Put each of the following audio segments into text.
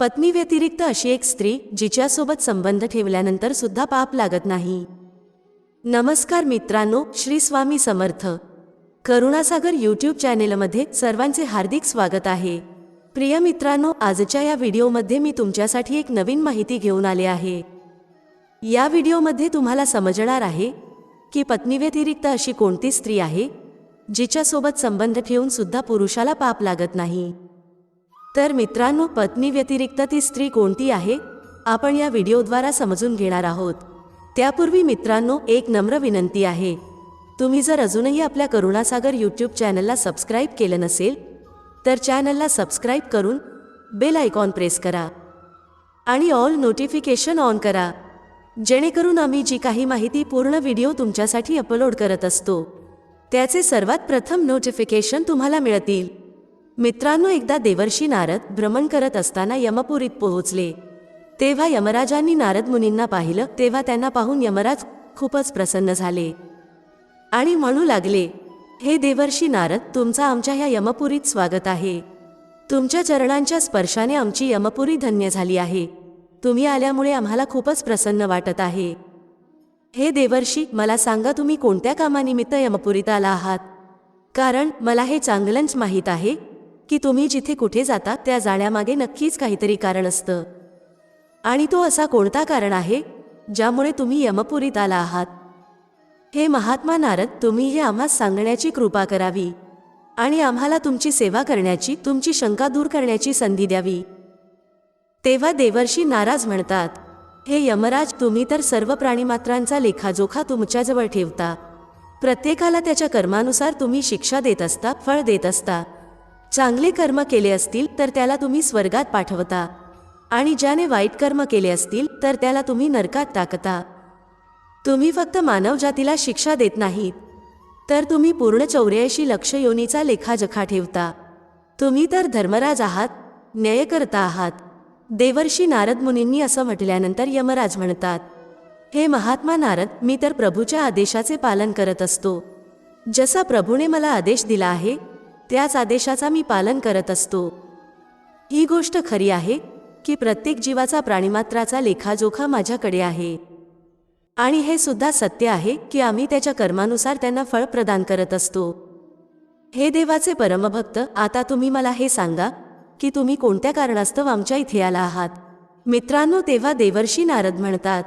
पत्नी व्यतिरिक्त अशी एक स्त्री जिच्यासोबत संबंध ठेवल्यानंतर सुद्धा पाप लागत नाही. नमस्कार मित्रांनो श्री स्वामी समर्थ. करुणासागर यूट्यूब चॅनेलमध्ये सर्वांचे हार्दिक स्वागत आहे. प्रिय मित्रांनो आजच्या या व्हिडिओमध्ये मी तुमच्यासाठी एक नवीन माहिती घेऊन आले आहे. या व्हिडिओमध्ये तुम्हाला समजणार आहे की पत्नी व्यतिरिक्त अशी कोणती स्त्री आहे जिच्यासोबत संबंध ठेवून सुद्धा पुरुषाला पाप लागत नाही. तर मित्रांनो पत्नी व्यतिरिक्त ती स्त्री कोणती आहे? आपण या व्हिडिओद्वारा समजून घेणार आहोत. त्यापूर्वी मित्रांनो एक नम्र विनंती आहे. तुम्ही जर अजूनही आपल्या करुणासागर यूट्यूब चॅनलला सबस्क्राईब केलं नसेल तर चॅनलला सबस्क्राईब करून बेल आयकॉन प्रेस करा. आणि ऑल नोटिफिकेशन ऑन करा. जेणेकरून आम्ही जी काही माहिती पूर्ण व्हिडिओ तुमच्यासाठी अपलोड करत असतो त्याचे सर्वात प्रथम नोटिफिकेशन तुम्हाला मिळतील. मित्रांनो एकदा देवर्षी नारद भ्रमण करत असताना यमपुरीत पोहोचले. तेव्हा यमराजांनी नारद मुनींना पाहिलं तेव्हा त्यांना पाहून यमराज खूपच प्रसन्न झाले. आणि म्हणू लागले हे देवर्षी नारद तुमचा आमच्या ह्या यमपुरीत स्वागत आहे. तुमच्या चरणांच्या स्पर्शाने आमची यमपुरी धन्य झाली आहे. तुम्ही आल्यामुळे आम्हाला खूपच प्रसन्न वाटत आहे. हे देवर्षी मला सांगा तुम्ही कोणत्या कामानिमित्त यमपुरीत आला आहात? कारण मला हे चांगलंच माहीत आहे. की तुम्ही जिथे कुठे जाता त्या जाण्यामागे नक्कीच काहीतरी कारण असतं. आणि तो असा कोणता कारण आहे ज्यामुळे तुम्ही यमपुरीत आला आहात? हे महात्मा नारद तुम्ही हे आम्हा सांगण्याची कृपा करावी. आणि आम्हाला तुमची सेवा करण्याची तुमची शंका दूर करण्याची संधी द्यावी. तेव्हा देवर्षी नाराज म्हणतात हे यमराज तुम्ही तर सर्व प्राणीमात्रांचा लेखाजोखा तुमच्याजवळ ठेवता. प्रत्येकाला त्याच्या कर्मानुसार तुम्ही शिक्षा देत असता फळ देत असता. चांगले कर्म केले असतील तर त्याला तुम्ही स्वर्गात पाठवता. आणि ज्याने वाईट कर्म केले असतील तर त्याला तुम्ही नरकात टाकता. तुम्ही फक्त मानवजातीला शिक्षा देत नाहीत. तर तुम्ही पूर्ण चौऱ्याऐंशी लक्ष योनीचा ठेवता. तुम्ही तर धर्मराज आहात न्यायकर्ता आहात. देवर्षी नारद मुनींनी असं म्हटल्यानंतर यमराज म्हणतात हे महात्मा नारद मी तर प्रभूच्या आदेशाचे पालन करत असतो. जसा प्रभूने मला आदेश दिला आहे त्याच आदेशाचा मी पालन करत असतो. ही गोष्ट खरी आहे की प्रत्येक जीवाचा प्राणीमात्राचा लेखाजोखा माझ्याकडे आहे. आणि हे सुद्धा सत्य आहे की आम्ही त्याच्या कर्मानुसार त्यांना फळ प्रदान करत असतो. हे देवाचे परमभक्त आता तुम्ही मला हे सांगा की तुम्ही कोणत्या कारणास्तव आमच्या इथे आला आहात? मित्रांनो तेव्हा देवर्षी नारद म्हणतात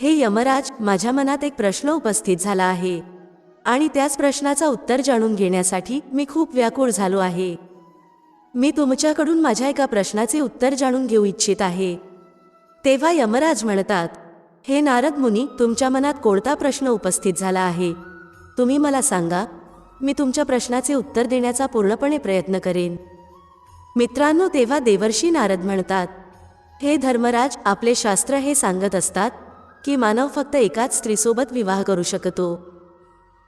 हे यमराज माझ्या मनात एक प्रश्न उपस्थित झाला आहे. आणि त्याच प्रश्नाचा उत्तर जाणून घेण्यासाठी मी खूप व्याकुळ झालो आहे. मी तुमच्याकडून माझ्या एका प्रश्नाचे उत्तर जाणून घेऊ इच्छित आहे. तेव्हा यमराज म्हणतात हे नारद मुनी तुमच्या मनात कोणता प्रश्न उपस्थित झाला आहे? तुम्ही मला सांगा. मी तुमच्या प्रश्नाचे उत्तर देण्याचा पूर्णपणे प्रयत्न करेन. मित्रांनो तेव्हा देवर्षी नारद म्हणतात हे धर्मराज आपले शास्त्र हे सांगत असतात की मानव फक्त एकाच स्त्रीसोबत विवाह करू शकतो.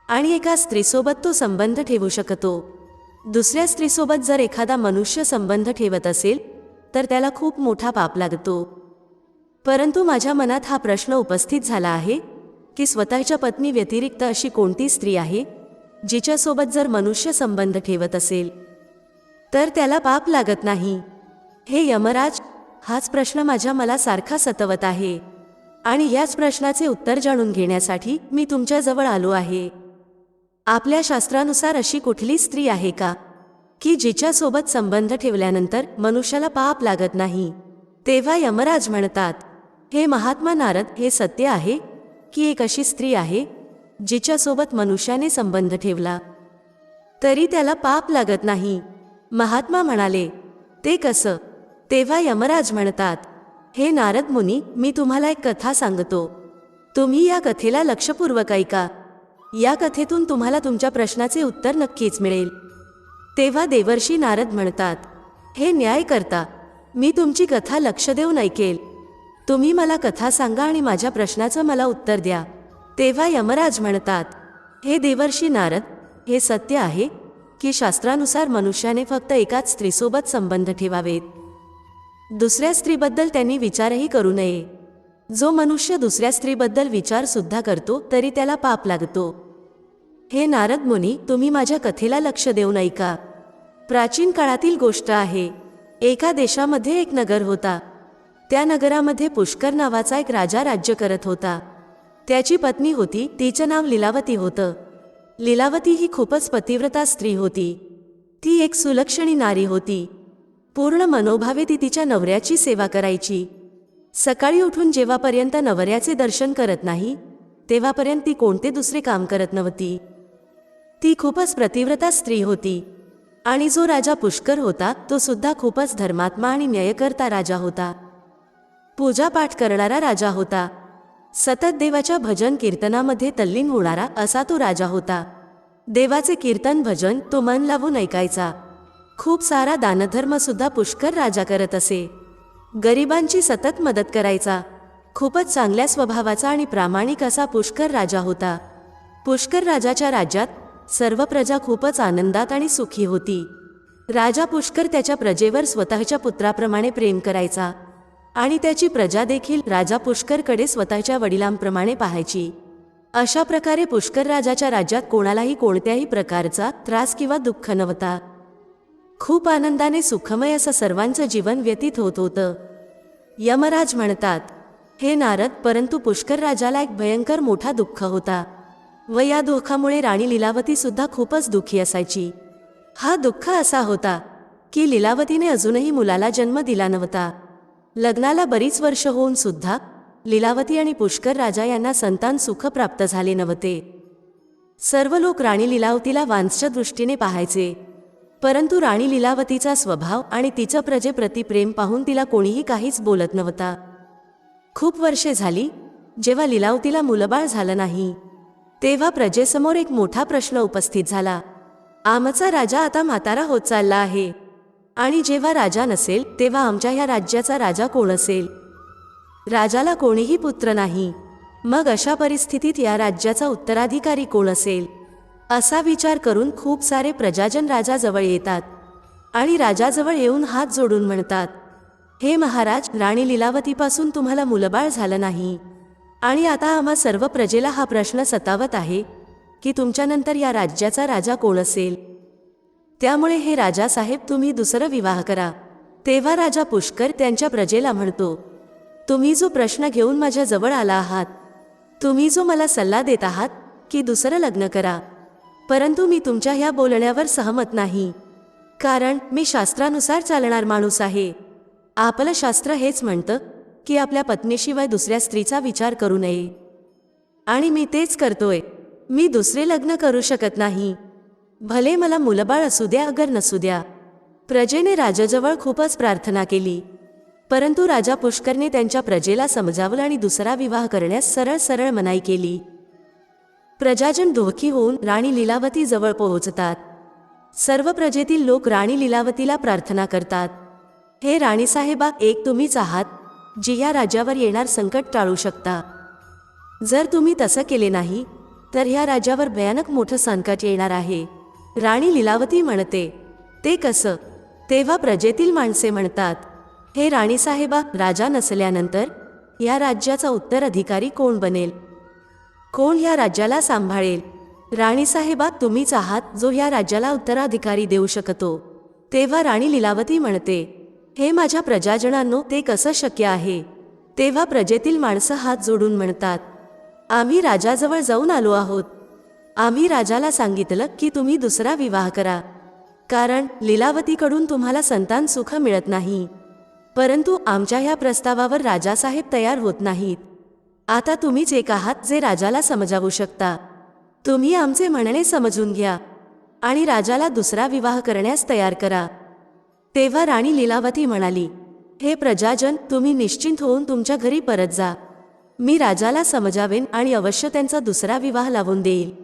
आणि एका स्त्रीसोबत तो संबंध ठेवू शकतो. दुसऱ्या स्त्रीसोबत जर एखादा मनुष्य संबंध ठेवत असेल तर त्याला खूप मोठा पाप लागतो. परंतु माझ्या मनात हा प्रश्न उपस्थित झाला आहे की स्वतःच्या पत्नी व्यतिरिक्त अशी कोणती स्त्री आहे जिच्यासोबत जर मनुष्य संबंध ठेवत असेल? तर त्याला पाप लागत नाही. हे यमराज हाच प्रश्न माझ्या मला सारखा सतवत आहे. आणि याच प्रश्नाचे उत्तर जाणून घेण्यासाठी मी तुमच्याजवळ आलो आहे. आपल्या शास्त्रानुसार अशी कुठली स्त्री आहे का? की जिच्यासोबत संबंध ठेवल्यानंतर मनुष्याला पाप लागत नाही? तेव्हा यमराज म्हणतात हे महात्मा नारद हे सत्य आहे की एक अशी स्त्री आहे जिच्यासोबत मनुष्याने संबंध ठेवला? तरी त्याला पाप लागत नाही. महात्मा म्हणाले ते कसं? तेव्हा यमराज म्हणतात हे नारद मुनी मी तुम्हाला एक कथा सांगतो. तुम्ही या कथेला लक्षपूर्वक ऐका. या कथेतून तुम्हाला तुमच्या प्रश्नाचे उत्तर नक्कीच मिळेल. तेव्हा देवर्षी नारद म्हणतात हे न्याय करता मी तुमची कथा लक्ष देऊन ऐकेल तुम्ही मला कथा सांगा आणि माझ्या प्रश्नाचं मला उत्तर द्या. तेव्हा यमराज म्हणतात हे देवर्षी नारद हे सत्य आहे की शास्त्रानुसार मनुष्याने फक्त एकाच स्त्रीसोबत संबंध ठेवावेत. दुसऱ्या स्त्रीबद्दल त्यांनी विचारही करू नये. जो मनुष्य दुसऱ्या स्त्रीबद्दल विचार सुद्धा करतो तरी त्याला पाप लागतो. हे नारद मुनी तुम्ही माझ्या कथेला लक्ष देऊन ऐका. प्राचीन काळातील गोष्ट आहे. एका देशामध्ये एक नगर होता. त्या नगरामध्ये पुष्कर नावाचा एक राजा राज्य करत होता. त्याची पत्नी होती तिचं नाव लीलावती होतं. लीलावती ही खूपच पतिव्रता स्त्री होती. ती एक सुलक्षणी नारी होती. पूर्ण मनोभावे ती तिच्या नवऱ्याची सेवा करायची. सकाळी उठून जेव्हापर्यंत नवऱ्याचे दर्शन करत नाही तेव्हापर्यंत ती कोणते दुसरे काम करत नव्हती. ती खूपच प्रतिव्रता स्त्री होती आणि जो राजा पुष्कर होता तो सुद्धा खूपच धर्मात्मा आणि न्यायकर्ता राजा होता. पूजापाठ करणारा राजा होता. सतत देवाच्या भजन कीर्तनामध्ये तल्लीन होणारा असा तो राजा होता. देवाचे कीर्तन भजन तो मन लावून ऐकायचा. खूप सारा दानधर्मसुद्धा पुष्कर राजा करत असे. गरिबांची सतत मदत करायचा. खूपच चांगल्या स्वभावाचा आणि प्रामाणिक असा पुष्कर राजा होता. पुष्कर राजाच्या राज्यात सर्व प्रजा खूपच आनंदात आणि सुखी होती. राजा पुष्कर त्याच्या प्रजेवर स्वतःच्या पुत्राप्रमाणे प्रेम करायचा आणि त्याची प्रजा देखील राजा पुष्करकडे स्वतःच्या वडिलांप्रमाणे पाहायची. अशा प्रकारे पुष्कर राजाच्या राज्यात कोणालाही कोणत्याही प्रकारचा त्रास किंवा दुःख नव्हता. खूप आनंदाने सुखमय असं सर्वांचं जीवन व्यतीत होत होतं. यमराज म्हणतात हे नारद परंतु पुष्कर राजाला एक भयंकर मोठा दुःख होता. व या दुःखामुळे राणी लीलावती सुद्धा खूपच दुःखी असायची. हा दुःख असा होता की लीलावतीने अजूनही मुलाला जन्म दिला नव्हता. लग्नाला बरीच वर्ष होऊन सुद्धा लीलावती आणि पुष्कर राजा यांना संतान सुख प्राप्त झाले नव्हते. सर्व लोक राणी लीलावतीला वांसच्या दृष्टीने पाहायचे. परंतु राणी लीलावतीचा स्वभाव आणि तिचं प्रजेप्रती प्रेम पाहून तिला कोणीही काहीच बोलत नव्हता. खूप वर्षे झाली जेव्हा लिलावतीला मुलबाळ झालं नाही तेव्हा प्रजेसमोर एक मोठा प्रश्न उपस्थित झाला. आमचा राजा आता म्हातारा होत चालला आहे. आणि जेव्हा राजा नसेल तेव्हा आमच्या ह्या राज्याचा राजा कोण असेल? राजाला कोणीही पुत्र नाही. मग अशा परिस्थितीत या राज्याचा उत्तराधिकारी कोण असेल? असा विचार करून खूप सारे प्रजाजन राजाजवळ येतात आणि राजाजवळ येऊन हात जोडून म्हणतात हे महाराज राणी लिलावतीपासून तुम्हाला मुलबाळ झालं नाही. आणि आता आम्हा सर्व प्रजेला हा प्रश्न सतावत आहे की तुमच्यानंतर या राज्याचा राजा कोण असेल? त्यामुळे हे राजासाहेब तुम्ही दुसरं विवाह करा. तेव्हा राजा पुष्कर त्यांच्या प्रजेला म्हणतो तुम्ही जो प्रश्न घेऊन माझ्या जवळ आला आहात तुम्ही जो मला सल्ला देत आहात की दुसरं लग्न करा. परंतु मी तुमच्या ह्या बोलण्यावर सहमत नाही. कारण मी शास्त्रानुसार चालणार माणूस आहे. आपलं शास्त्र हेच म्हणतं की आपल्या पत्नीशिवाय दुसऱ्या स्त्रीचा विचार करू नये. आणि मी तेच करतोय. मी दुसरे लग्न करू शकत नाही. भले मला मुलबाळ असू द्या अगर नसू द्या. प्रजेने राजाजवळ खूपच प्रार्थना केली. परंतु राजा पुष्करने त्यांच्या प्रजेला समजावलं आणि दुसरा विवाह करण्यास सरळ सरळ मनाई केली. प्रजाजन दुःखी होऊन राणी लीलावती जवळ पोहोचतात. सर्व प्रजेतील लोक राणी लीलावतीला प्रार्थना करतात. हे राणीसाहेबा एक तुम्हीच आहात जी या राज्यावर येणार संकट टाळू शकता. जर तुम्ही तसं केले नाही तर ह्या राज्यावर भयानक मोठं संकट येणार आहे. राणी लीलावती म्हणते ते कसं? तेव्हा प्रजेतील माणसे म्हणतात हे राणीसाहेबा राजा नसल्यानंतर या राज्याचा उत्तराधिकारी कोण बनेल? कोण ह्या राज्याला सांभाळेल? राणीसाहेबा तुम्हीच आहात जो ह्या राज्याला उत्तराधिकारी देऊ शकतो. तेव्हा राणी लीलावती म्हणते हे माझ्या प्रजाजनांनो ते कसं शक्य आहे? तेव्हा प्रजेतील माणसं हात जोडून म्हणतात आम्ही राजाजवळ जाऊन आलो आहोत. आम्ही राजाला सांगितलं की तुम्ही दुसरा विवाह करा. कारण लीलावतीकडून तुम्हाला संतान सुख मिळत नाही. परंतु आमच्या ह्या प्रस्तावावर राजासाहेब तयार होत नाहीत. आता तुम्हीच एक आहात जे राजाला समजावू शकता. तुम्ही आमचे म्हणणे समजून घ्या आणि राजाला दुसरा विवाह करण्यास तयार करा. तेव्हा राणी लीलावती म्हणाली हे प्रजाजन तुम्ही निश्चिंत होऊन तुमच्या घरी परत जा. मी राजाला समजावेन आणि अवश्य त्यांचा दुसरा विवाह लावून देईल.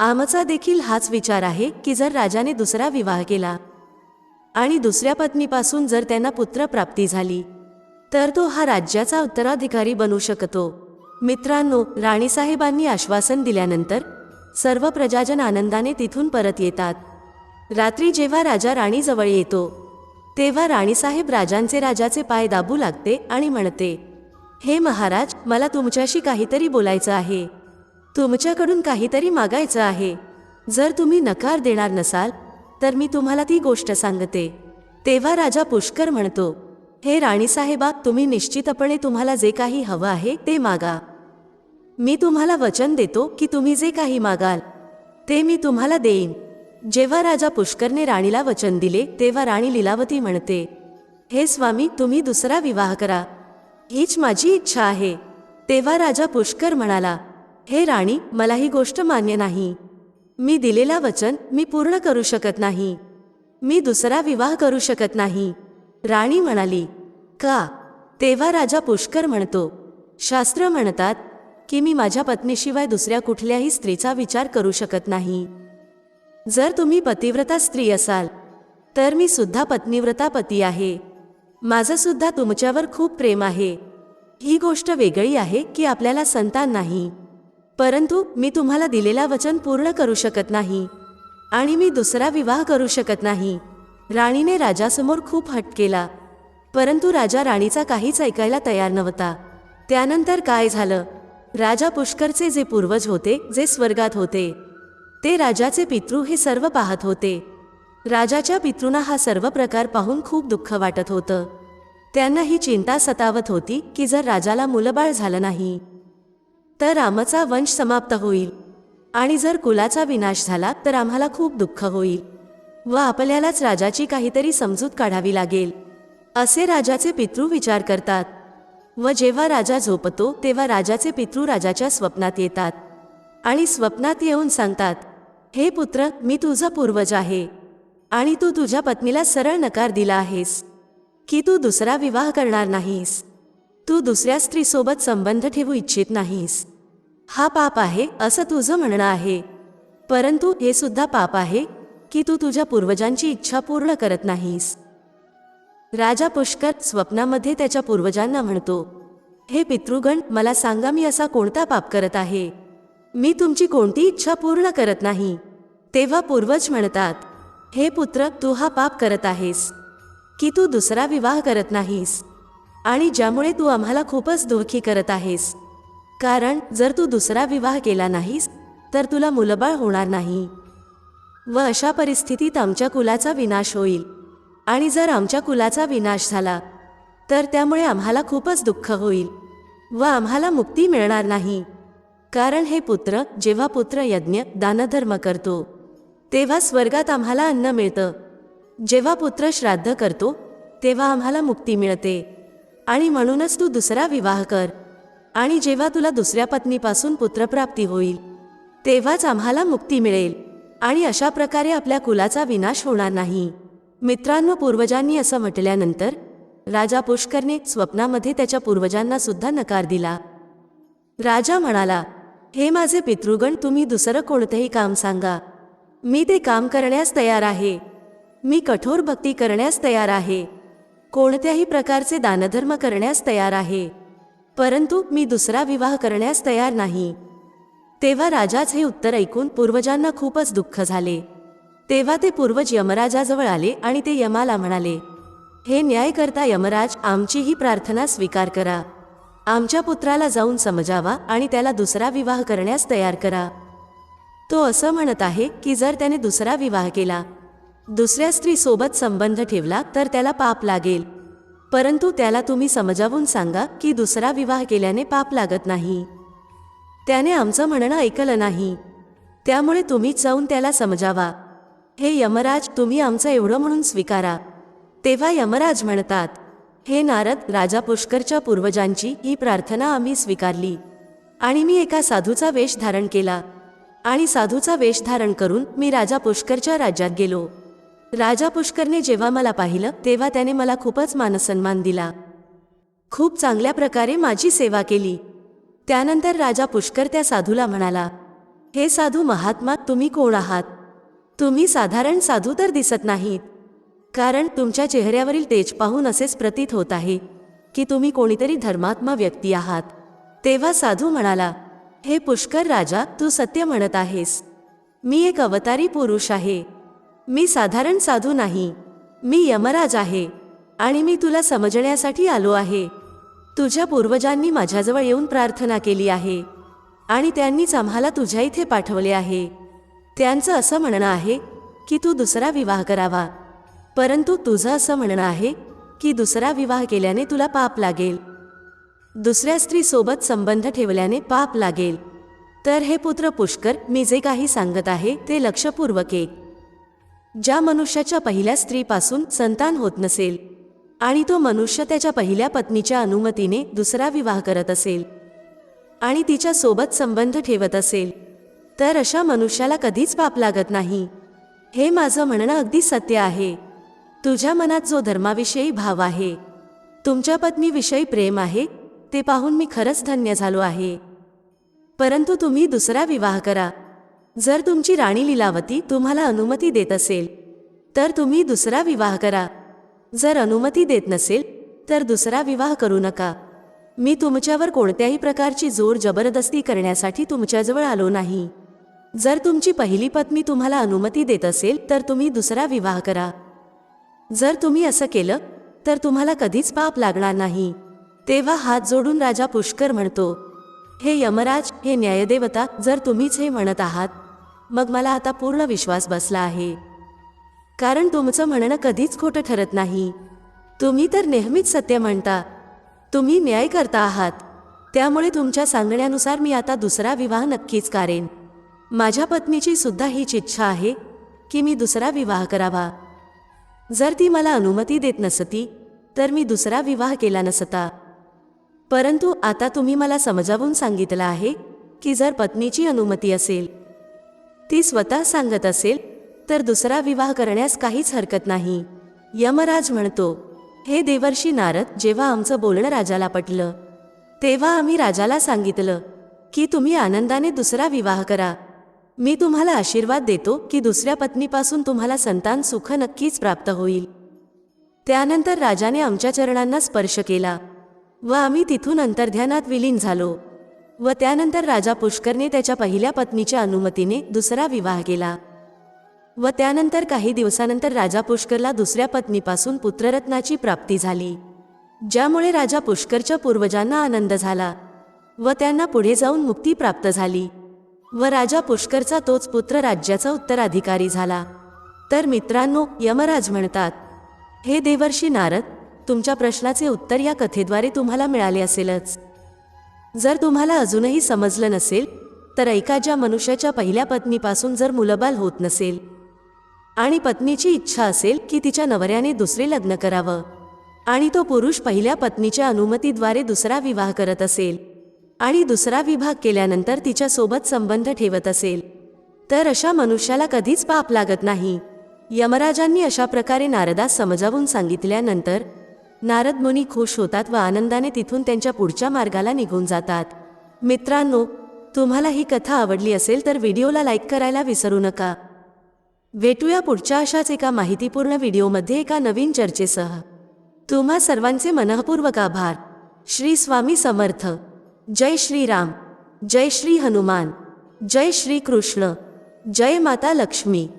आमचा देखील हाच विचार आहे की जर राजाने दुसरा विवाह केला आणि दुसऱ्या पत्नीपासून जर त्यांना पुत्रप्राप्ती झाली तर तो हा राज्याचा उत्तराधिकारी बनू शकतो. मित्रांनो राणीसाहेबांनी आश्वासन दिल्यानंतर सर्व प्रजाजन आनंदाने तिथून परत येतात. रात्री जेव्हा राजा राणीजवळ येतो तेव्हा राणीसाहेब राजांचे राजाचे पाय दाबू लागते आणि म्हणते हे महाराज मला तुमच्याशी काहीतरी बोलायचं आहे. तुमच्याकडून काहीतरी मागायचं आहे. जर तुम्ही नकार देणार नसाल तर मी तुम्हाला ती गोष्ट सांगते. तेव्हा राजा पुष्कर म्हणतो हे राणीसाहेबा तुम्ही निश्चितपणे तुम्हाला जे काही हवं आहे ते मागा. मी तुम्हाला वचन देतो की तुम्ही जे काही मागाल ते मी तुम्हाला देईन. जेव्हा राजा पुष्करने राणीला वचन दिले तेव्हा राणी लीलावती म्हणते हे स्वामी तुम्ही दुसरा विवाह करा. हीच माझी इच्छा आहे. तेव्हा राजा पुष्कर म्हणाला हे राणी मला ही गोष्ट मान्य नाही. मी दिलेला वचन मी पूर्ण करू शकत नाही. मी दुसरा विवाह करू शकत नाही. राणी म्हणाली का? तेव्हा राजा पुष्कर म्हणतो शास्त्र म्हणतात की मी माझ्या पत्नीशिवाय दुसऱ्या कुठल्याही स्त्रीचा विचार करू शकत नाही. जर तुम्ही पतिव्रता स्त्री असाल तर मी सुद्धा पत्नीव्रता पती आहे. माझं सुद्धा तुमच्यावर खूप प्रेम आहे. ही गोष्ट वेगळी आहे की आपल्याला संतान नाही. परंतु मी तुम्हाला दिलेला वचन पूर्ण करू शकत नाही. आणि मी दुसरा विवाह करू शकत नाही. राणीने राजासमोर खूप हट केला. परंतु राजा राणीचा काहीच ऐकायला तयार नव्हता. त्यानंतर काय झालं? राजा पुष्करचे जे पूर्वज होते जे स्वर्गात होते ते राजाचे पितृ हे सर्व पाहत होते. राजाच्या पितृंना हा सर्व प्रकार पाहून खूप दुःख वाटत होतं. त्यांना ही चिंता सतावत होती की जर राजाला मुलबाळ झालं नाही तर आमचा वंश समाप्त होईल आणि जर कुलाचा विनाश झाला तर आम्हाला खूप दुःख होईल व आपल्यालाच राजाची काहीतरी समजूत काढावी लागेल असे राजाचे पितृ विचार करतात. व जेव्हा राजा झोपतो तेव्हा राजाचे पितृ राजाच्या स्वप्नात येतात. आणि स्वप्नात येऊन सांगतात हे पुत्र मी तुझा पूर्वज आहे. आणि तू तुझ्या पत्नीला सरळ नकार दिला आहेस की तू दुसरा विवाह करणार नाहीस. तू दुसऱ्या स्त्रीसोबत संबंध ठेवू इच्छित नाहीस. हा पाप आहे असं तुझं म्हणणं आहे. परंतु हे सुद्धा पाप आहे की तू तुझ्या पूर्वजांची इच्छा पूर्ण करत नाहीस. राजा पुष्कर स्वप्नामध्ये त्याच्या पूर्वजांना म्हणतो हे पितृगण मला सांगा मी असा कोणता पाप करत आहे? मी तुमची कोणती इच्छा पूर्ण करत नाही. तेव्हा पूर्वज म्हणतात हे पुत्र तू हा पाप करत आहेस की तू दुसरा विवाह करत नाहीस आणि ज्यामुळे तू आम्हाला खूपच दुःखी करत आहेस. कारण जर तू दुसरा विवाह केला नाहीस तर तुला मुलबाळ होणार नाही. व अशा परिस्थितीत आमच्या कुलाचा विनाश होईल. आणि जर आमच्या कुलाचा विनाश झाला तर त्यामुळे आम्हाला खूपच दुःख होईल व आम्हाला मुक्ती मिळणार नाही. कारण हे पुत्र जेव्हा पुत्र यज्ञ दानधर्म करतो तेव्हा स्वर्गात आम्हाला अन्न मिळतं. जेव्हा पुत्र श्राद्ध करतो तेव्हा आम्हाला मुक्ती मिळते. आणि म्हणूनच तू दुसरा विवाह कर. आणि जेव्हा तुला दुसऱ्या पत्नीपासून पुत्रप्राप्ती होईल तेव्हाच आम्हाला मुक्ती मिळेल. आणि अशा प्रकारे आपल्या कुलाचा विनाश होणार नाही. मित्रांनो पूर्वजांनी असं म्हटल्यानंतर राजा पुष्करने स्वप्नामध्ये त्याच्या पूर्वजांना सुद्धा नकार दिला. राजा म्हणाला हे माझे पितृगण तुम्ही दुसरं कोणतंही काम सांगा. मी ते काम करण्यास तयार आहे. मी कठोर भक्ती करण्यास तयार आहे. कोणत्याही प्रकारचे दानधर्म करण्यास तयार आहे. परंतु मी दुसरा विवाह करण्यास तयार नाही. तेव्हा राजाच हे उत्तर ऐकून पूर्वजांना खूपच दुःख झाले. तेव्हा ते पूर्वज यमराजाजवळ आले आणि ते यमाला म्हणाले हे न्याय करता यमराज आमची ही प्रार्थना स्वीकार करा. आमच्या पुत्राला जाऊन समजावा आणि त्याला दुसरा विवाह करण्यास तयार करा. तो असं म्हणत आहे की जर त्याने दुसरा विवाह केला दुसऱ्या स्त्रीसोबत संबंध ठेवला तर त्याला पाप लागेल. परंतु त्याला तुम्ही समजावून सांगा की दुसरा विवाह केल्याने पाप लागत नाही. त्याने आमचं म्हणणं ऐकलं नाही. त्यामुळे तुम्हीच जाऊन त्याला समजावा. हे यमराज तुम्ही आमचं एवढं म्हणून स्वीकारा. तेव्हा यमराज म्हणतात हे नारद राजा पुष्करच्या पूर्वजांची ही प्रार्थना आम्ही स्वीकारली. आणि मी एका साधूचा वेश धारण केला. आणि साधूचा वेश धारण करून मी राजा पुष्करच्या राज्यात गेलो. राजा पुष्करने जेव्हा मला पाहिलं तेव्हा त्याने मला खूपच मानसन्मान दिला. खूप चांगल्या प्रकारे माझी सेवा केली. त्यानंतर राजा पुष्कर त्या साधूला म्हणाला हे साधू महात्मा तुम्ही कोण आहात? तुम्ही साधारण साधू तर दिसत नाहीत. कारण तुमच्या चेहऱ्यावरील तेज पाहून असेच प्रतीत होत आहे की तुम्ही कोणीतरी धर्मात्मा व्यक्ती आहात. तेव्हा साधू म्हणाला हे पुष्कर राजा तू सत्य म्हणत आहेस. मी एक अवतारी पुरुष आहे. मी साधारण साधू नाही. मी यमराज आहे. आणि मी तुला समजण्यासाठी आलो आहे. तुझ्या पूर्वजांनी माझ्याजवळ येऊन प्रार्थना केली आहे. आणि त्यांनीच आम्हाला तुझ्या इथे पाठवले आहे. त्यांचं असं म्हणणं आहे की तू दुसरा विवाह करावा. परंतु तुझं असं म्हणणं आहे की दुसरा विवाह केल्याने तुला पाप लागेल. दुसऱ्या स्त्रीसोबत संबंध ठेवल्याने पाप लागेल. तर हे पुत्र पुष्कर मी जे काही सांगत आहे ते लक्षपूर्वक. ऐक ज्या मनुष्याच्या पहिल्या स्त्रीपासून संतान होत नसेल आणि तो मनुष्य त्याच्या पहिल्या पत्नीच्या अनुमतीने दुसरा विवाह करत असेल आणि तिच्यासोबत संबंध ठेवत असेल तर अशा मनुष्याला कधीच पाप लागत नाही. हे माझं म्हणणं अगदी सत्य आहे. तुझ्या मनात जो धर्माविषयी भाव आहे तुमच्या पत्नीविषयी प्रेम आहे ते पाहून मी खरंच धन्य झालो आहे. परंतु तुम्ही दुसरा विवाह करा. जर तुमची राणी लीलावती तुम्हाला अनुमती देत असेल तर तुम्ही दुसरा विवाह करा. जर अनुमती देत नसेल तर दुसरा विवाह करू नका. मी तुमच्यावर कोणत्याही प्रकारची जोर जबरदस्ती करण्यासाठी तुमच्याजवळ आलो नाही. जर तुमची पहिली पत्नी तुम्हाला अनुमती देत असेल तर तुम्ही दुसरा विवाह करा. जर तुम्ही असं केलं तर तुम्हाला कधीच पाप लागणार नाही. तेव्हा हात जोडून राजा पुष्कर म्हणतो हे यमराज हे न्यायदेवता जर तुम्हीच हे म्हणत आहात मग मला आता पूर्ण विश्वास बसला आहे. कारण तुमचं म्हणणं कधीच खोटं ठरत नाही. तुम्ही तर नेहमीच सत्य म्हणता. तुम्ही न्याय करता आहात. त्यामुळे तुमच्या सांगण्यानुसार मी आता दुसरा विवाह नक्कीच कारेन. माझ्या पत्नीची सुद्धा हीच इच्छा आहे की मी दुसरा विवाह करावा. जर ती मला अनुमती देत नसती तर मी दुसरा विवाह केला नसता. परंतु आता तुम्ही मला समजावून सांगितलं आहे की जर पत्नीची अनुमती असेल ती स्वतः सांगत असेल तर दुसरा विवाह करण्यास काहीच हरकत नाही. यमराज म्हणतो हे देवर्षी नारद जेव्हा आमचं बोलणं राजाला पटलं तेव्हा आम्ही राजाला सांगितलं की तुम्ही आनंदाने दुसरा विवाह करा. मी तुम्हाला आशीर्वाद देतो की दुसऱ्या पत्नीपासून तुम्हाला संतान सुख नक्कीच प्राप्त होईल. त्यानंतर राजाने आमच्या चरणांना स्पर्श केला व आम्ही तिथून अंतर्ध्यानात विलीन झालो व त्यानंतर राजा पुष्करने त्याच्या पहिल्या पत्नीच्या अनुमतीने दुसरा विवाह केला व त्यानंतर काही दिवसानंतर राजा पुष्करला दुसऱ्या पत्नीपासून पुत्ररत्नाची प्राप्ती झाली ज्यामुळे राजा पुष्करच्या पूर्वजांना आनंद झाला व त्यांना पुढे जाऊन मुक्ती प्राप्त झाली. व राजा पुष्करचा तोच पुत्र राज्याचा उत्तराधिकारी झाला. तर मित्रांनो यमराज म्हणतात हे देवर्षी नारद तुमच्या प्रश्नाचे उत्तर या कथेद्वारे तुम्हाला मिळाले असेलच. जर तुम्हाला अजूनही समजलं नसेल तर ऐका ज्या मनुष्याच्या पहिल्या पत्नीपासून जर मुलबाल होत नसेल आणि पत्नीची इच्छा असेल की तिच्या नवऱ्याने दुसरे लग्न करावं आणि तो पुरुष पहिल्या पत्नीच्या अनुमतीद्वारे दुसरा विवाह करत असेल आणि दुसरा विभाग केल्यानंतर तिच्यासोबत संबंध ठेवत असेल. तर अशा मनुष्याला कधीच पाप लागत नाही. यमराजांनी अशा प्रकारे नारदास समजावून सांगितल्यानंतर नारद मुनी खुश होतात व आनंदाने तिथून त्यांच्या पुढच्या मार्गाला निघून जातात. मित्रांनो तुम्हाला ही कथा आवडली असेल तर व्हिडिओला लाईक करायला विसरू नका. भेटूया पुढच्या अशाच एका माहितीपूर्ण व्हिडिओमध्ये एका नवीन चर्चेसह. तुम्हा सर्वांचे मनःपूर्वक आभार. श्री स्वामी समर्थ. जय श्रीराम जय श्री हनुमान जय श्री कृष्ण जय माता लक्ष्मी.